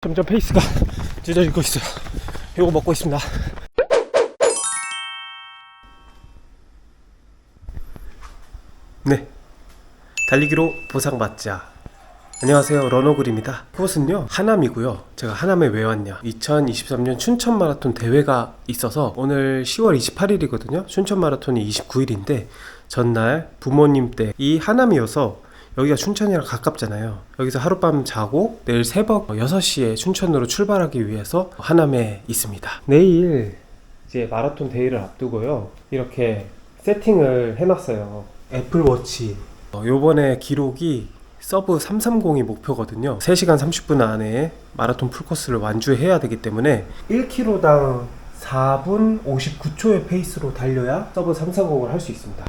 점점 페이스가 늦어지고 있어요. 이거 먹고 있습니다. 네. 달리기로 보상받자. 안녕하세요. 러너글입니다. 그곳은요, 하남이고요. 제가 하남에 왜 왔냐. 2023년 춘천 마라톤 대회가 있어서 오늘 10월 28일이거든요. 춘천 마라톤이 29일인데 전날 부모님 댁이 하남이어서 여기가 춘천이랑 가깝잖아요. 여기서 하룻밤 자고 내일 새벽 6시에 춘천으로 출발하기 위해서 하남에 있습니다. 내일 이제 마라톤 대회를 앞두고요. 이렇게 세팅을 해놨어요. 애플워치. 어, 요번에 기록이 서브 330이 목표거든요. 3시간 30분 안에 마라톤 풀코스를 완주해야 되기 때문에 1km당 4분 59초의 페이스로 달려야 서브 330을 할 수 있습니다.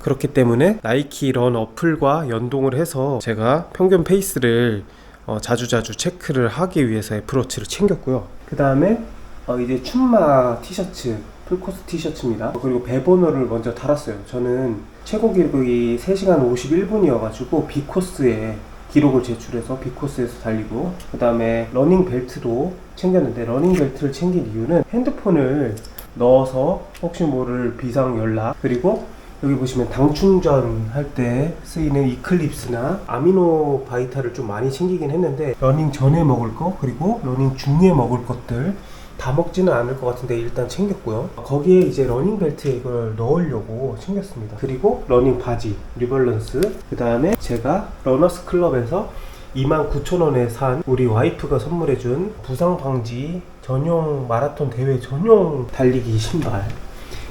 그렇기 때문에 나이키 런 어플과 연동을 해서 제가 평균 페이스를 어, 자주자주 체크를 하기 위해서 애플워치를 챙겼고요. 그 다음에 어, 이제 춘마 티셔츠 풀코스 티셔츠입니다. 그리고 배번호를 먼저 달았어요. 저는 최고 기록이 3시간 51분이어가지고 B코스에 기록을 제출해서 B코스에서 달리고 그 다음에 러닝 벨트도 챙겼는데 러닝 벨트를 챙긴 이유는 핸드폰을 넣어서 혹시 모를 비상 연락 그리고 여기 보시면 당 충전 할 때 쓰이는 이클립스나 아미노 바이탈을 좀 많이 챙기긴 했는데 러닝 전에 먹을 거 그리고 러닝 중에 먹을 것들 다 먹지는 않을 것 같은데 일단 챙겼고요. 거기에 이제 러닝 벨트에 이걸 넣으려고 챙겼습니다. 그리고 러닝 바지 리벌런스 그 다음에 제가 러너스 클럽에서 29,000원에 산 우리 와이프가 선물해준 부상 방지 전용 마라톤 대회 전용 달리기 신발.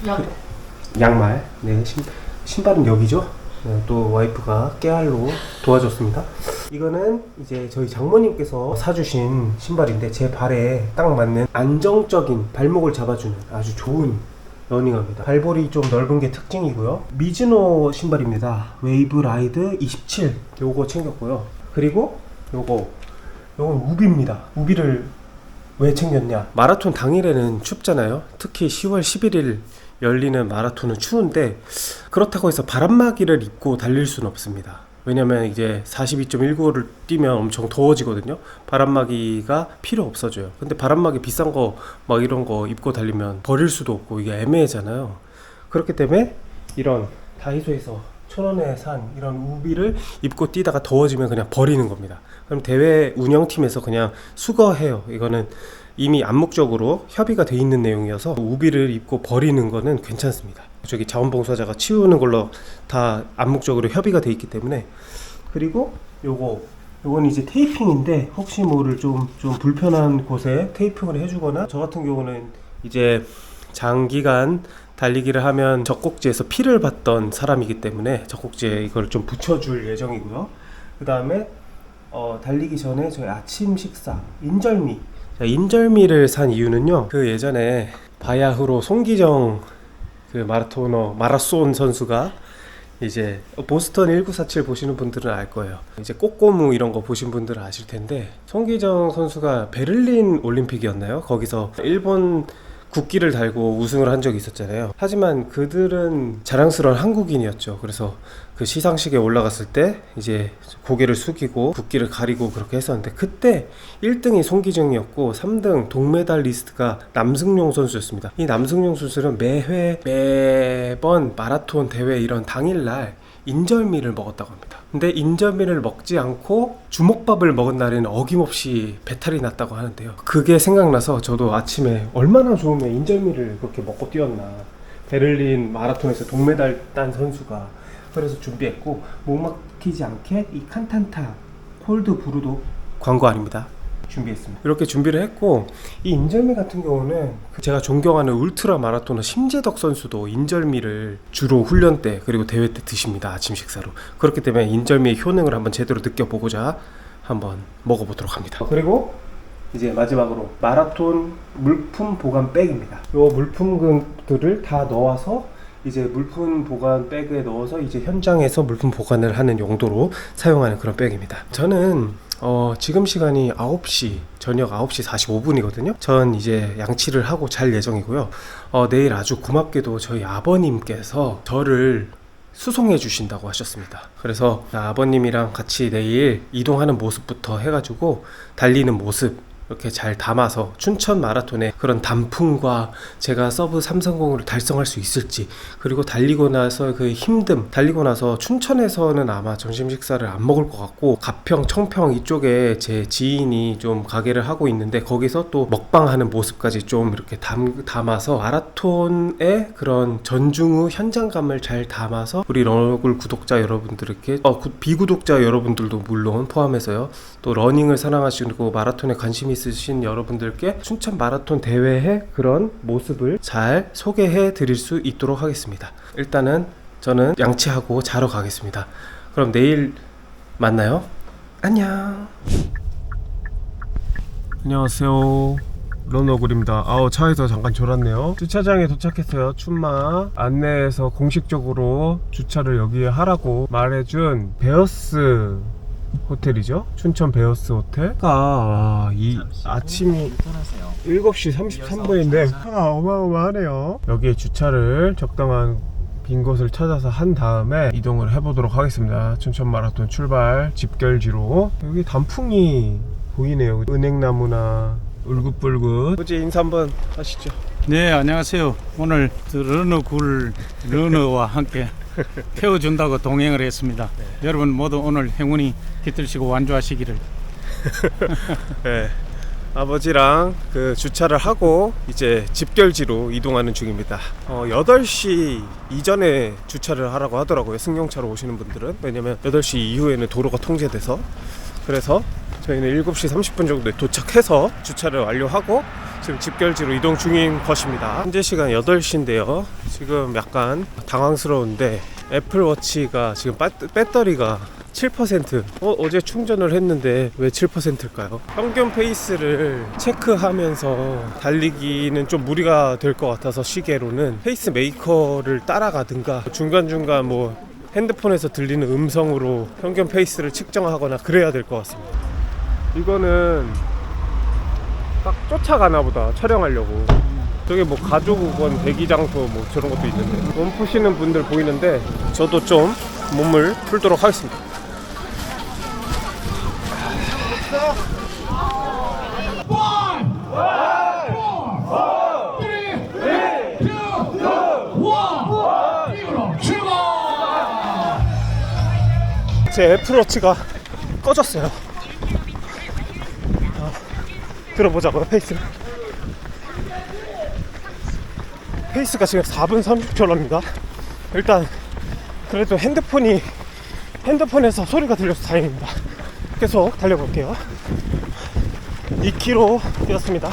야, 양말. 네, 신, 신발은 여기죠. 네, 또 와이프가 깨알로 도와줬습니다. 이거는 이제 저희 장모님께서 사주신 신발인데 제 발에 딱 맞는 안정적인 발목을 잡아주는 아주 좋은 러닝화입니다. 발볼이 좀 넓은 게 특징이고요. 미즈노 신발입니다. 웨이브 라이드 27 요거 챙겼고요. 그리고 요거 요건 우비입니다. 우비를 왜 챙겼냐? 마라톤 당일에는 춥잖아요. 특히 10월 11일 열리는 마라톤은 추운데 그렇다고 해서 바람막이를 입고 달릴 수는 없습니다. 왜냐면 이제 42.19를 뛰면 엄청 더워지거든요. 바람막이가 필요 없어져요. 근데 바람막이 비싼 거 막 이런 거 입고 달리면 버릴 수도 없고 이게 애매하잖아요. 그렇기 때문에 이런 다이소에서 천 원에 산 이런 우비를 입고 뛰다가 더워지면 그냥 버리는 겁니다. 그럼 대회 운영팀에서 그냥 수거해요. 이거는 이미 암묵적으로 협의가 돼 있는 내용이어서 우비를 입고 버리는 거는 괜찮습니다. 저기 자원봉사자가 치우는 걸로 다 암묵적으로 협의가 돼 있기 때문에 그리고 요거 요건 이제 테이핑인데 혹시 모를 좀 좀 불편한 곳에 테이핑을 해주거나 저 같은 경우는 이제 장기간 달리기를 하면 젖꼭지에서 피를 봤던 사람이기 때문에 젖꼭지에 이걸 좀 붙여줄 예정이고요. 그 다음에 어, 달리기 전에 저희 아침 식사 인절미 자, 인절미를 산 이유는요. 그 예전에 바야흐로 송기정 그 마라토너 마라손 선수가 이제 보스턴 1947 보시는 분들은 알 거예요. 이제 꼬꼬무 이런 거 보신 분들은 아실 텐데 송기정 선수가 베를린 올림픽이었나요? 거기서 일본 국기를 달고 우승을 한 적이 있었잖아요. 하지만 그들은 자랑스러운 한국인이었죠. 그래서 그 시상식에 올라갔을 때 이제 고개를 숙이고 국기를 가리고 그렇게 했었는데 그때 1등이 송기정이었고 3등 동메달리스트가 남승용 선수였습니다. 이 남승용 선수는 매회 매번 마라톤 대회 이런 당일날 인절미를 먹었다고 합니다. 근데 인절미를 먹지 않고 주먹밥을 먹은 날에는 어김없이 배탈이 났다고 하는데요. 그게 생각나서 저도 아침에 얼마나 좋으면 인절미를 그렇게 먹고 뛰었나. 베를린 마라톤에서 동메달 딴 선수가 그래서 준비했고 목 막히지 않게 이 칸탄타 콜드 브루도 광고 아닙니다. 준비했습니다. 이렇게 준비를 했고 이 인절미 같은 경우는 그 제가 존경하는 울트라 마라토너 심재덕 선수도 인절미를 주로 훈련 때 그리고 대회 때 드십니다. 아침 식사로. 그렇기 때문에 인절미의 효능을 한번 제대로 느껴보고자 한번 먹어보도록 합니다. 그리고 이제 마지막으로 마라톤 물품 보관 백입니다. 이 물품들을 다 넣어서 이제 물품 보관 백에 넣어서 이제 현장에서 물품 보관을 하는 용도로 사용하는 그런 백입니다. 저는 어, 지금 시간이 9시, 저녁 9시 45분이거든요. 전 이제 양치를 하고 잘 예정이고요. 어, 내일 아주 고맙게도 저희 아버님께서 저를 수송해 주신다고 하셨습니다. 그래서 아버님이랑 같이 내일 이동하는 모습부터 해가지고 달리는 모습 이렇게 잘 담아서 춘천 마라톤의 그런 단풍과 제가 서브 330을 달성할 수 있을지 그리고 달리고 나서 그 힘듦 달리고 나서 춘천에서는 아마 점심 식사를 안 먹을 것 같고 가평 청평 이쪽에 제 지인이 좀 가게를 하고 있는데 거기서 또 먹방하는 모습까지 좀 이렇게 담, 담아서 마라톤의 그런 전중 후 현장감을 잘 담아서 우리 러너굴 구독자 여러분들에게 어, 구- 비구독자 여러분들도 물론 포함해서요 또 러닝을 사랑하시고 마라톤에 관심 있으신 여러분들께 춘천 마라톤 대회의 그런 모습을 잘 소개해 드릴 수 있도록 하겠습니다. 일단은 저는 양치하고 자러 가겠습니다. 그럼 내일 만나요. 안녕. 안녕하세요. 런너굴입니다. 아우 차에서 잠깐 졸았네요. 주차장에 도착했어요. 춘마. 안내에서 공식적으로 주차를 여기에 하라고 말해준 베어스 호텔이죠. 춘천 베어스 호텔. 아, 이 아침이 7시 33분인데 차가 어마어마하네요. 여기에 주차를 적당한 빈 곳을 찾아서 한 다음에 이동을 해보도록 하겠습니다. 춘천 마라톤 출발 집결지로 여기 단풍이 보이네요. 은행나무나 울긋불긋. 어제 인사 한번 하시죠. 네, 안녕하세요. 오늘 그 러너굴 러너와 함께 태워준다고 동행을 했습니다. 여러분 모두 오늘 행운이 깃들시고 완주하시기를. 네. 아버지랑 그 주차를 하고 이제 집결지로 이동하는 중입니다. 어, 8시 이전에 주차를 하라고 하더라고요. 승용차로 오시는 분들은. 왜냐면 8시 이후에는 도로가 통제돼서. 그래서 저희는 7시 30분 정도에 도착해서 주차를 완료하고 지금 집결지로 이동 중인 것입니다. 현재 시간 8시인데요. 지금 약간 당황스러운데 애플워치가 지금 빠- 배터리가 7% 어, 어제 충전을 했는데 왜 7%일까요? 평균 페이스를 체크하면서 달리기는 좀 무리가 될 것 같아서 시계로는 페이스 메이커를 따라가든가 중간중간 뭐 핸드폰에서 들리는 음성으로 평균 페이스를 측정하거나 그래야 될 것 같습니다. 이거는 딱 쫓아가나 보다 촬영하려고 저게 뭐 가족원 대기장소 뭐 저런 것도 있는데 몸 푸시는 분들 보이는데 저도 좀 몸을 풀도록 하겠습니다 제 애플워치가 꺼졌어요 어, 들어보자고요 페이스. 페이스가 지금 4분 30초랍니다 일단 그래도 핸드폰이 핸드폰에서 소리가 들려서 다행입니다. 계속 달려볼게요. 2km 뛰었습니다.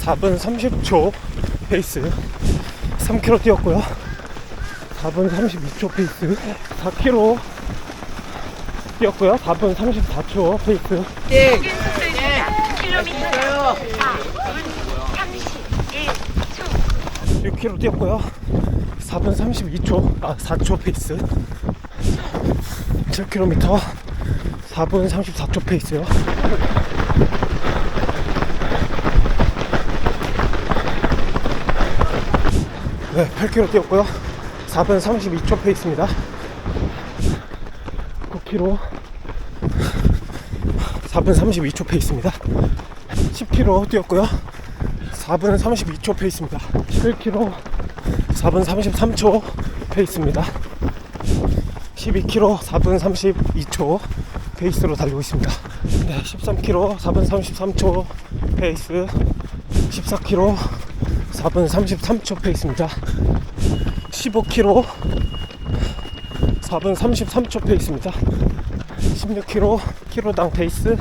4분 30초 페이스. 3km 뛰었고요. 4분 32초 페이스. 4km 뛰었고요. 4분 34초 페이스 6km 뛰었고요. 4분 32초 아 4초 페이스. 7km 4분 34초 페이스요. 네 8km 뛰었고요. 4분 32초 페이스입니다. 9km 4분 32초 페이스입니다. 10km 뛰었고요. 4분 32초 페이스입니다. 11km 4분 33초 페이스입니다. 12km 4분 32초 페이스로 달리고 있습니다. 네, 13km 4분 33초 페이스. 14km 4분 33초 페이스입니다. 15km 4분 33초 페이스입니다. 16km 키로당 페이스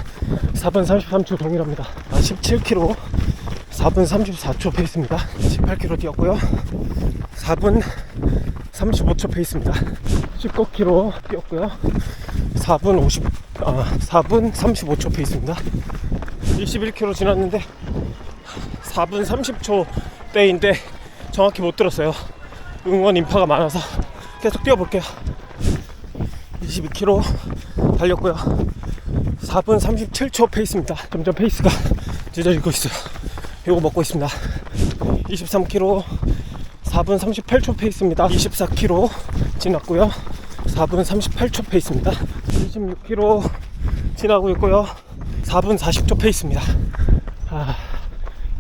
4분 33초 동일합니다. 아, 17km 4분 34초 페이스입니다. 18km 뛰었고요. 4분 35초 페이스입니다. 19km 뛰었고요. 4분 50, 아, 4분 35초 페이스입니다. 21km 지났는데 4분 30초 대인데 정확히 못 들었어요. 응원 인파가 많아서 계속 뛰어볼게요. 22km 달렸고요 4분 37초 페이스입니다. 점점 페이스가 늦어지고 있어요. 이거 먹고 있습니다. 23km 4분 38초 페이스입니다. 24km 지났고요. 4분 38초 페이스입니다. 26km 지나고 있고요. 4분 40초 페이스입니다. 아,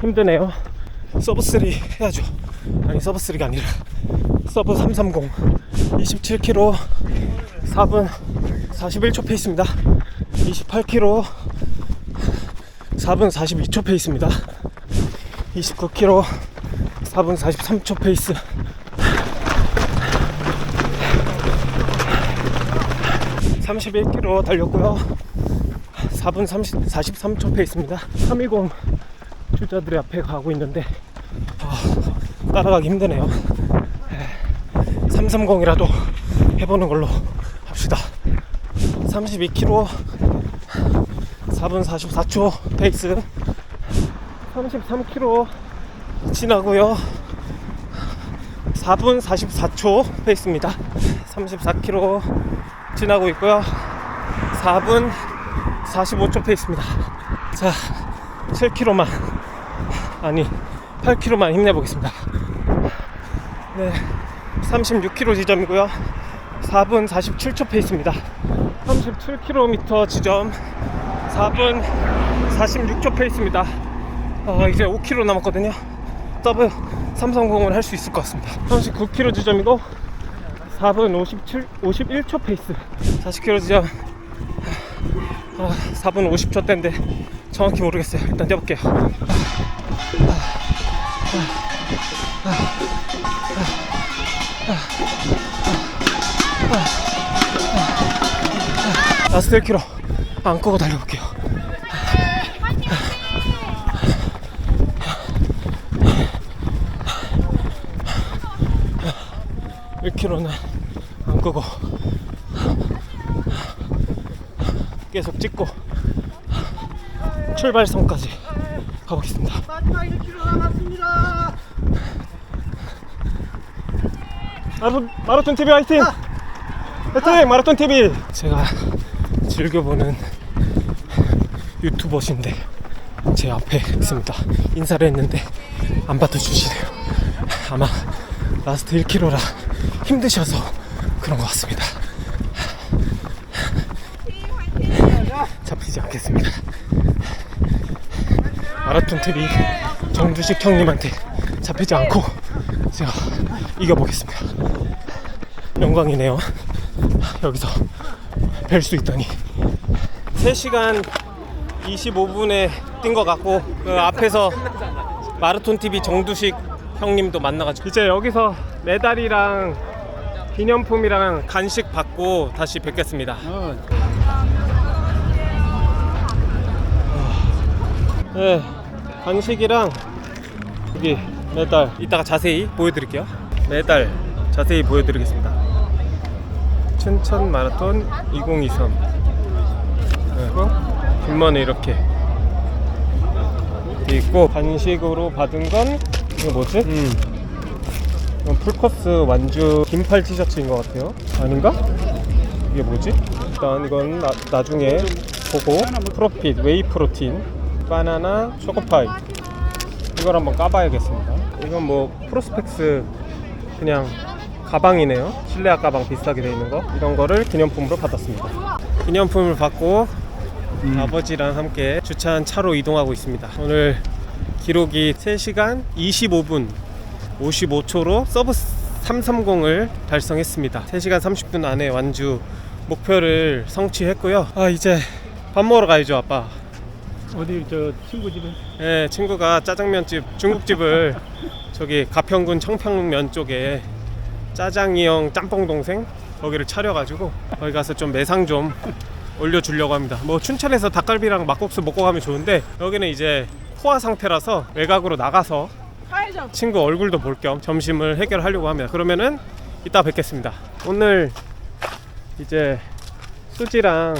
힘드네요. 서브 3 해야죠. 아니 서브 3가 아니라. 서브 330 27km 4분 41초 페이스입니다. 28km 4분 42초 페이스입니다. 29km 4분 43초 페이스. 31km 달렸고요. 4분 30, 43초 페이스입니다. 320 주자들이 앞에 가고 있는데 아, 따라가기 힘드네요. 330이라도 해보는 걸로 합시다. 32km 4분 44초 페이스. 33km 지나고요. 4분 44초 페이스입니다. 34km 지나고 있고요. 4분 45초 페이스입니다. 자 7km만 아니 8km만 힘내보겠습니다. 네 36km 지점이고요. 4분 47초 페이스입니다. 37km 지점 4분 46초 페이스입니다. 어, 이제 5km 남았거든요. 더블 330을 할 수 있을 것 같습니다. 39km 지점이고 4분 57, 51초 페이스. 40km 지점 아, 4분 50초 대인데 정확히 모르겠어요. 일단 뛰어볼게요. 라스트 1km 안 끄고 달려볼게요. 1km는 안 끄고 계속 찍고 출발선까지 가보겠습니다. 마지막 1km 남았습니다. 마라톤, 마라톤 TV 화이팅! 화이팅! 마라톤 TV! 제가 즐겨보는 유튜버신데 제 앞에 있습니다. 인사를 했는데 안 받아주시네요. 아마 라스트 1km라 힘드셔서 그런 것 같습니다. 잡히지 않겠습니다. 마라톤 TV 정주식 형님한테 잡히지 않고 제가 이겨보겠습니다. 영광이네요. 여기서 뵐 수 있다니. 3시간 25분에 뛴 것 같고 그 앞에서 마라톤 TV 정두식 형님도 만나가지고 이제 여기서 메달이랑 기념품이랑 간식 받고 다시 뵙겠습니다. 네, 간식이랑 여기 메달 이따가 자세히 보여드릴게요. 메달 자세히 보여드리겠습니다. 춘천 마라톤 2023 그리고 뒷면에 이렇게 이렇게 있고 간식으로 받은 건 이거 뭐지? 음. 이건 풀코스 완주 긴팔 티셔츠인 것 같아요. 아닌가? 이게 뭐지? 일단 이건 나, 나중에 보고 프로핏 웨이 프로틴 바나나 초코파이 이걸 한번 까봐야겠습니다. 이건 뭐 프로스펙스 그냥 가방이네요. 실내화 가방 비싸게 돼 있는 거 이런 거를 기념품으로 받았습니다. 기념품을 받고 아버지랑 함께 주차한 차로 이동하고 있습니다. 오늘 기록이 3시간 25분 55초로 서브 330을 달성했습니다. 3시간 30분 안에 완주 목표를 성취했고요. 아 이제 밥 먹으러 가야죠, 아빠. 어디 저 친구 집에 예, 친구가 짜장면집 중국집을 저기 가평군 청평면 쪽에 짜장이 형 짬뽕 동생 거기를 차려가지고 거기 가서 좀 매상 좀 올려주려고 합니다. 뭐 춘천에서 닭갈비랑 막국수 먹고 가면 좋은데 여기는 이제 포화 상태라서 외곽으로 나가서 친구 얼굴도 볼 겸 점심을 해결하려고 합니다. 그러면은 이따 뵙겠습니다. 오늘 이제 수지랑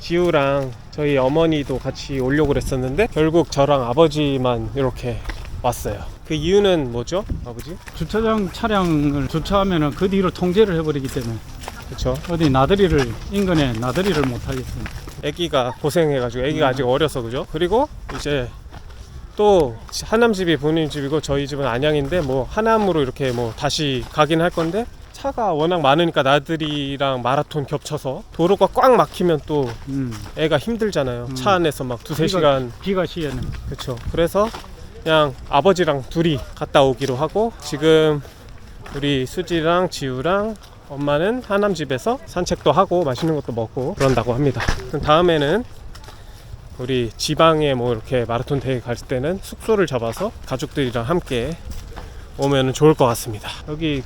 지우랑 저희 어머니도 같이 오려고 그랬었는데 결국 저랑 아버지만 이렇게 왔어요. 그 이유는 뭐죠, 아버지? 주차장 차량을 주차하면은 그 뒤로 통제를 해버리기 때문에 그렇죠. 어디 나들이를 인근에 나들이를 못 하겠습니다. 아기가 고생해가지고 아기가 아직 어려서 그죠? 그리고 이제 또 하남 집이 본인 집이고 저희 집은 안양인데 뭐 하남으로 이렇게 뭐 다시 가긴 할 건데 차가 워낙 많으니까 나들이랑 마라톤 겹쳐서 도로가 꽉 막히면 또 음. 애가 힘들잖아요. 음. 차 안에서 막 두세 비가- 시간 비가 시에는 그렇죠. 그래서 그냥 아버지랑 둘이 갔다 오기로 하고 지금 우리 수지랑 지우랑 엄마는 하남 집에서 산책도 하고 맛있는 것도 먹고 그런다고 합니다. 그럼 다음에는 우리 지방에 뭐 이렇게 마라톤 대회 갈 때는 숙소를 잡아서 가족들이랑 함께 오면 좋을 것 같습니다. 여기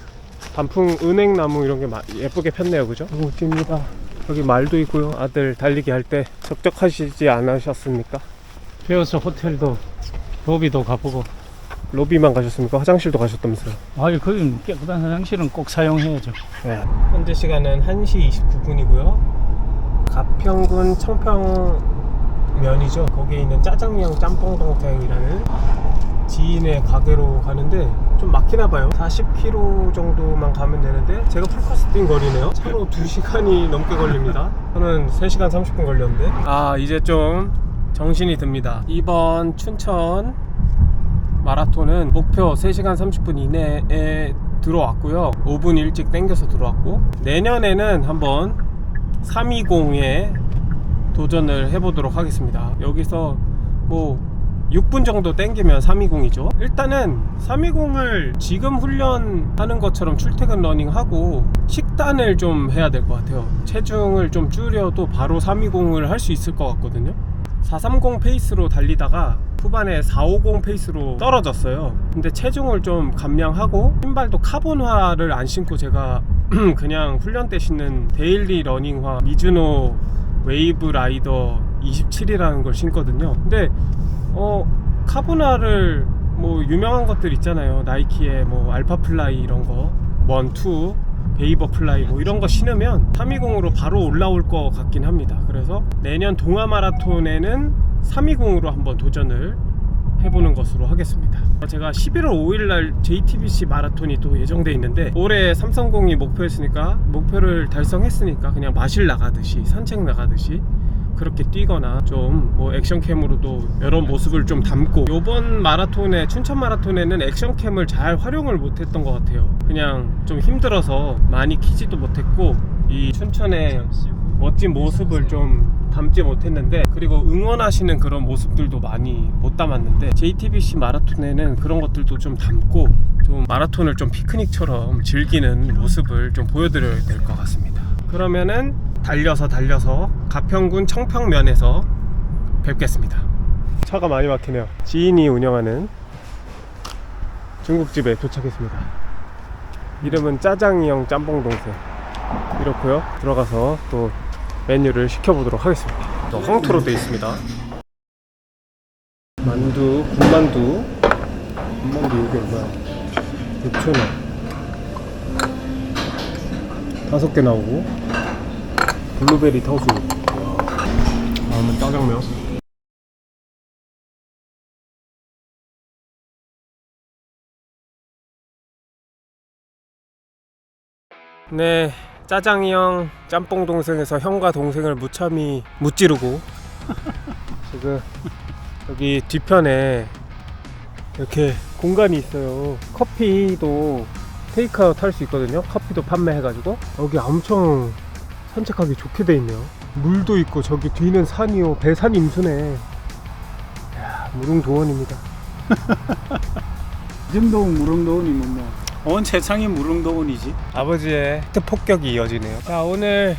단풍 은행나무 이런 게 마- 예쁘게 폈네요, 그죠? 너무 깁니다. 여기 말도 있고요. 아들 달리기 할 때 적적하시지 않으셨습니까? 배워서 호텔도 로비도 가보고 로비만 가셨습니까? 화장실도 가셨다면서요? 아유 거기 깨끗한 화장실은 꼭 사용해야죠 네. 현재 시간은 1시 29분이고요. 가평군 청평 면이죠. 거기에 있는 짜장면 짬뽕동탕이라는 지인의 가게로 가는데 좀 막히나 봐요. 40km 정도만 가면 되는데 제가 풀코스 뛴 거리네요. 차로 2시간이 넘게 걸립니다. 저는 3시간 30분 걸렸는데. 아, 이제 좀 정신이 듭니다. 이번 춘천 마라톤은 목표 3시간 30분 이내에 들어왔고요. 5분 일찍 땡겨서 들어왔고 내년에는 한번 320에 도전을 해보도록 하겠습니다. 여기서 뭐 6분 정도 땡기면 320이죠. 일단은 320을 지금 훈련하는 것처럼 출퇴근 러닝하고 식단을 좀 해야 될 것 같아요. 체중을 좀 줄여도 바로 320을 할 수 있을 것 같거든요. 430 페이스로 달리다가 후반에 450 페이스로 떨어졌어요. 근데 체중을 좀 감량하고 신발도 카본화를 안 신고 제가 그냥 훈련 때 신는 데일리 러닝화 미즈노 웨이브 라이더 27이라는 걸 신거든요. 근데 어 카본화를 뭐 유명한 것들 있잖아요. 나이키의 뭐 알파 플라이 이런 거, 원, 투, 베이버 플라이 뭐 이런 거 신으면 320으로 바로 올라올 것 같긴 합니다. 그래서 내년 동아 마라톤에는 320으로 한번 도전을 해보는 것으로 하겠습니다. 제가 11월 5일 날 JTBC 마라톤이 또 예정돼 있는데 올해 삼성공이 목표였으니까 목표를 달성했으니까 그냥 마실 나가듯이 산책 나가듯이 그렇게 뛰거나 좀 뭐 액션캠으로도 여러 모습을 좀 담고 요번 마라톤에 춘천 마라톤에는 액션캠을 잘 활용을 못했던 것 같아요 그냥 좀 힘들어서 많이 키지도 못했고 이 춘천의 멋진 모습을 좀 담지 못했는데 그리고 응원하시는 그런 모습들도 많이 못 담았는데 JTBC 마라톤에는 그런 것들도 좀 담고 좀 마라톤을 좀 피크닉처럼 즐기는 모습을 좀 보여드려야 될 것 같습니다 그러면은 달려서 달려서 가평군 청평면에서 뵙겠습니다. 차가 많이 막히네요. 지인이 운영하는 중국집에 도착했습니다. 이름은 짜장이형 짬뽕 동생. 이렇고요. 들어가서 또 메뉴를 시켜보도록 하겠습니다. 또 황토로 되어 있습니다. 만두, 군만두. 군만두 이게 얼마야? 6,000원. 다섯 개 나오고 블루베리 탕수육 다음은 짜장면 네 짜장이 형 짬뽕 동생에서 형과 동생을 무참히 무찌르고 지금 여기 뒤편에 이렇게 공간이 있어요 커피도 테이크아웃 할 수 있거든요 커피도 판매해가지고 여기 엄청 산책하기 좋게 돼 있네요. 물도 있고 저기 뒤는 산이요. 배산 임수네. 야, 무릉도원입니다. 이 정도 무릉도원이면 뭐 온 세상이 무릉도원이지 아버지의 폭격이 이어지네요. 자, 오늘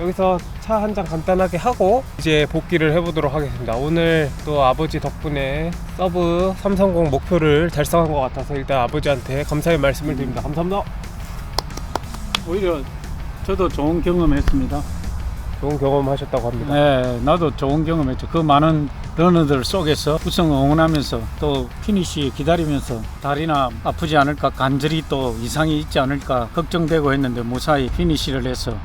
여기서 차 한 잔 간단하게 하고 이제 복귀를 해보도록 하겠습니다. 오늘 또 아버지 덕분에 서브 330 목표를 달성한 것 같아서 일단 아버지한테 감사의 말씀을 드립니다. 감사합니다. 오히려 저도 좋은 경험했습니다 좋은 경험 하셨다고 합니다. 네, 나도 좋은 경험했죠. 그 많은 러너들 속에서 우승 응원하면서 또 피니시 기다리면서 다리나 아프지 않을까 간절히 또 이상이 있지 않을까 걱정되고 했는데 무사히 피니시를 해서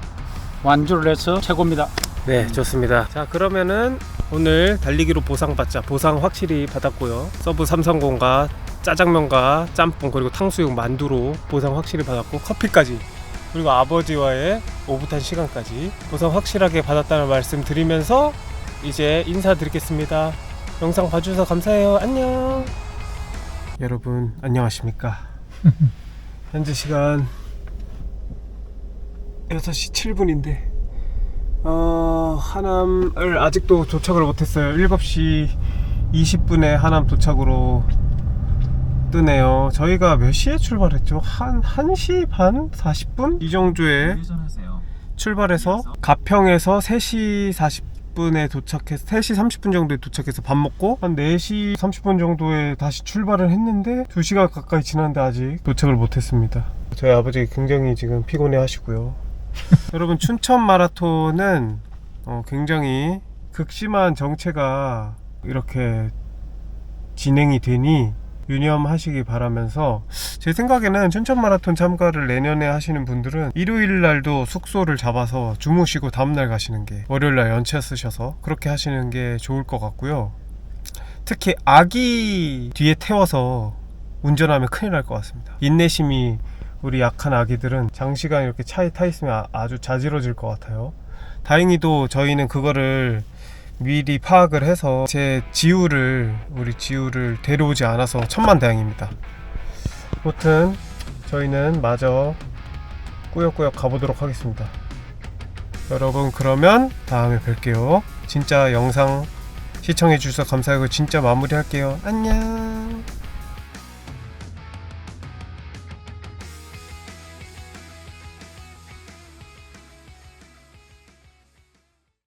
완주를 해서 최고입니다. 네, 좋습니다. 자, 그러면은 오늘 달리기로 보상받자. 보상 확실히 받았고요. 서브 330과 짜장면과 짬뽕 그리고 탕수육 만두로 보상 확실히 받았고 커피까지 그리고 아버지와의 오붓한 시간까지 보상 확실하게 받았다는 말씀 드리면서 이제 인사드리겠습니다. 영상 봐주셔서 감사해요. 안녕. 여러분 안녕하십니까? 현재 시간 6시 7분인데 어, 하남을 아직도 도착을 못했어요. 7시 20분에 하남 도착으로 뜨네요. 저희가 몇 시에 출발했죠? 한 1시 반? 40분? 이 정도에 출발해서 가평에서 3시 40분 에 도착해서 3시 30분 정도에 도착해서 밥 먹고 한 4시 30분 정도에 다시 출발을 했는데 2시간 가까이 지났는데 아직 도착을 못했습니다. 저희 아버지 굉장히 지금 피곤해 하시고요. 여러분 춘천 마라톤은 어, 굉장히 극심한 정체가 이렇게 진행이 되니 유념하시기 바라면서 제 생각에는 춘천 마라톤 참가를 내년에 하시는 분들은 일요일 날도 숙소를 잡아서 주무시고 다음날 가시는 게 월요일 날 연차 쓰셔서 그렇게 하시는 게 좋을 것 같고요. 특히 아기 뒤에 태워서 운전하면 큰일 날 것 같습니다. 인내심이 우리 약한 아기들은 장시간 이렇게 차에 타 있으면 아- 아주 자지러질 것 같아요. 다행히도 저희는 그거를 미리 파악을 해서 제 지우를 우리 지우를 데려오지 않아서 천만다행입니다. 아무튼 저희는 마저 꾸역꾸역 가보도록 하겠습니다. 여러분 그러면 다음에 뵐게요. 진짜 영상 시청해 주셔서 감사하고 진짜 마무리할게요. 안녕.